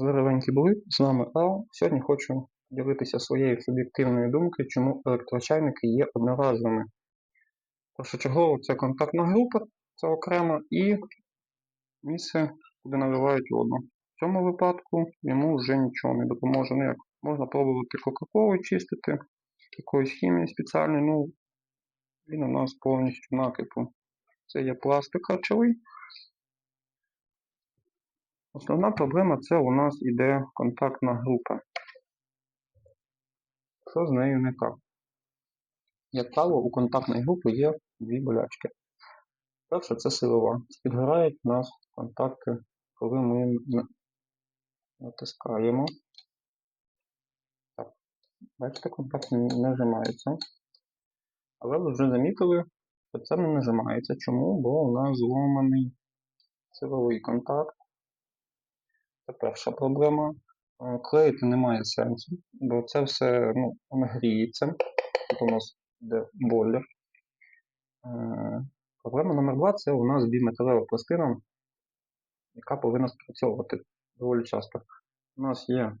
Здоровенькі були, з вами Ал. Сьогодні хочу поділитися своєю суб'єктивною думкою, чому електрочайники є одноразовими. Першочергово це контактна група, це окремо, і місце, куди наливають воду. В цьому випадку йому вже нічого не допоможе. Ну як можна пробувати Кока-Колу чистити, якоюсь хімією спеціальною, ну він у нас повністю накипу. Це є пластик харчовий. Основна проблема це у нас іде контактна група. Що з нею не так? Як правило, у контактної групи є дві болячки. Перше це силова. Підгорають нас контакти, коли ми натискаємо. Так, бачите, контакт не нажимається. Але ви вже замітили, що це не нажимається. Чому? Бо у нас зломаний силовий контакт. Це перша проблема. Е, Клеїти немає сенсу, бо це все ну, гріється. Тут у нас йде бойлер. Е, Проблема номер два це у нас біметалева пластина, яка повинна спрацьовувати доволі часто. У нас є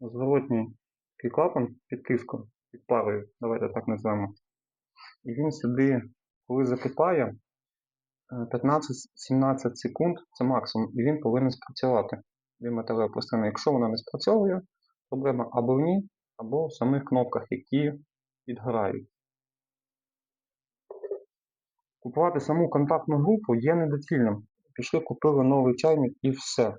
зворотній клапан під тиском, під парою, давайте так назвемо. І він сюди, коли закипає, 15-17 секунд це максимум, і він повинен спрацювати. Біметалева пластина. Якщо вона не спрацьовує, проблема або в ній, або в самих кнопках, які підгорають. Купувати саму контактну групу є недоцільним. Пішли, купили новий чайник і все.